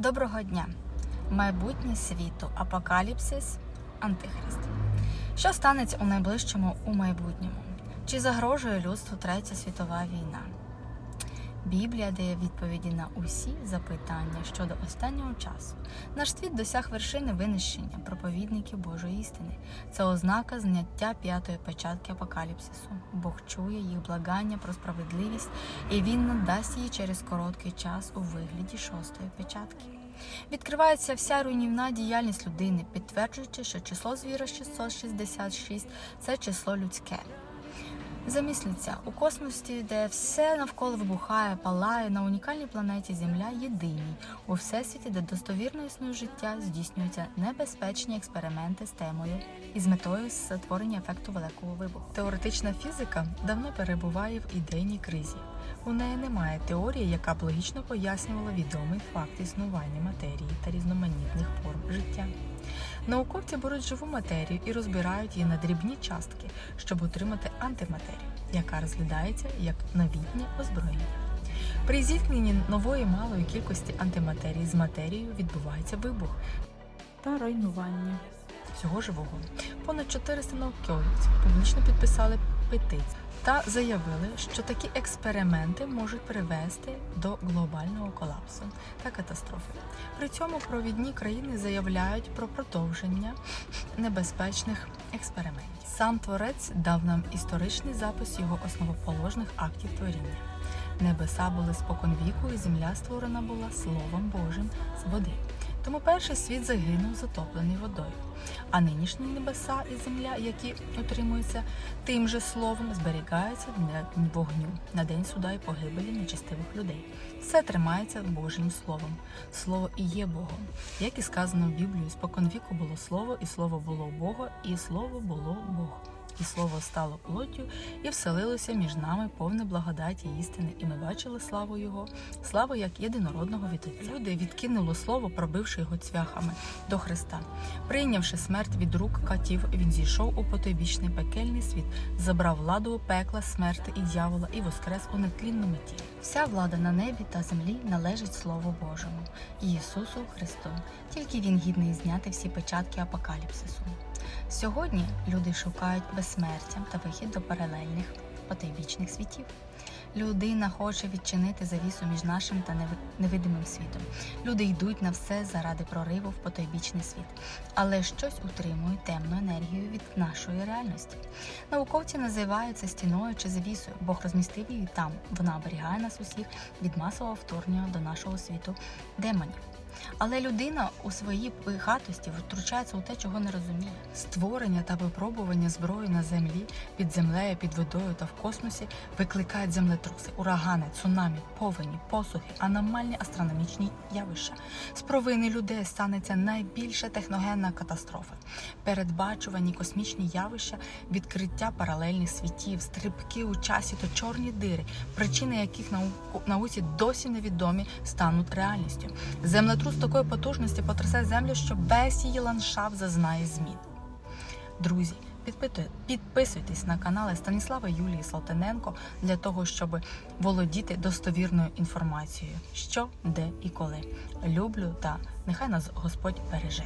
Доброго дня! Майбутнє світу, апокаліпсис, антихрист. Що станеться у найближчому у майбутньому? Чи загрожує людству Третя світова війна? Біблія дає відповіді на усі запитання щодо останнього часу. Наш світ досяг вершини винищення проповідників Божої істини. Це ознака зняття п'ятої печатки апокаліпсису. Бог чує їх благання про справедливість, і він надасть її через короткий час у вигляді шостої печатки. Відкривається вся руйнівна діяльність людини, підтверджуючи, що число звіра 666 це число людське. Замисліться, у космосі, де все навколо вибухає, палає, на унікальній планеті Земля єдиній, у всесвіті, де достовірно існує життя, здійснюються небезпечні експерименти з темою і з метою створення ефекту великого вибуху. Теоретична фізика давно перебуває в ідейній кризі. У неї немає теорії, яка б логічно пояснювала відомий факт існування матерії та різноманітних форм життя. Науковці беруть живу матерію і розбирають її на дрібні частки, щоб отримати антиматерію, яка розглядається як новітнє озброєння. При зіткненні нової малої кількості антиматерії з матерією відбувається вибух та руйнування всього живого. Понад 400 науковців публічно підписали петицію та заявили, що такі експерименти можуть привести до глобального колапсу та катастрофи. При цьому провідні країни заявляють про продовження небезпечних експериментів. Сам творець дав нам історичний запис його основоположних актів творіння. Небеса були споконвіку, і земля створена була Словом Божим з води. Тому перший світ загинув затоплений водою. А нинішні небеса і земля, які утримуються тим же словом, зберігаються для вогню на день суда і погибелі нечистивих людей. Все тримається Божим Словом. Слово і є Богом. Як і сказано в Біблії, споконвіку було слово, і слово було Бога, і слово було Бог. І слово стало плоттю і вселилося між нами повне благодаті істини, і ми бачили славу Його, славу як єдинородного від Отця. Люди відкинуло слово, пробивши його цвяхами до Христа. Прийнявши смерть від рук катів, він зійшов у потойбічний пекельний світ, забрав владу пекла, смерти і дьявола і воскрес у нетлінному тілі. Вся влада на небі та землі належить Слову Божому, Ісусу Христу. Тільки Він гідний зняти всі печатки апокаліпсису. Сьогодні люди шукають безсмертя та вихід до паралельних потайбічних світів. Людина хоче відчинити завісу між нашим та невидимим світом. Люди йдуть на все заради прориву в потойбічний світ, але щось утримує темну енергію від нашої реальності. Науковці називають це стіною чи завісою. Бог розмістив її там. Вона оберігає нас усіх від масового вторгнення до нашого світу демонів. Але людина у своїй пихатості втручається у те, чого не розуміє. Створення та випробування зброї на землі, під землею, під водою та в космосі викликають землетруси, урагани, цунамі, повені, посухи, аномальні астрономічні явища. З провини людей станеться найбільша техногенна катастрофа. Передбачувані космічні явища, відкриття паралельних світів, стрибки у часі та чорні дири, причини яких науці досі невідомі, стануть реальністю. Землетрус такої потужності потрясе землю, що весь її ландшафт зазнає змін. Друзі, підписуйтесь на канали Станіслава Юлії Салтаненко для того, щоб володіти достовірною інформацією, що, де і коли. Люблю та нехай нас Господь береже.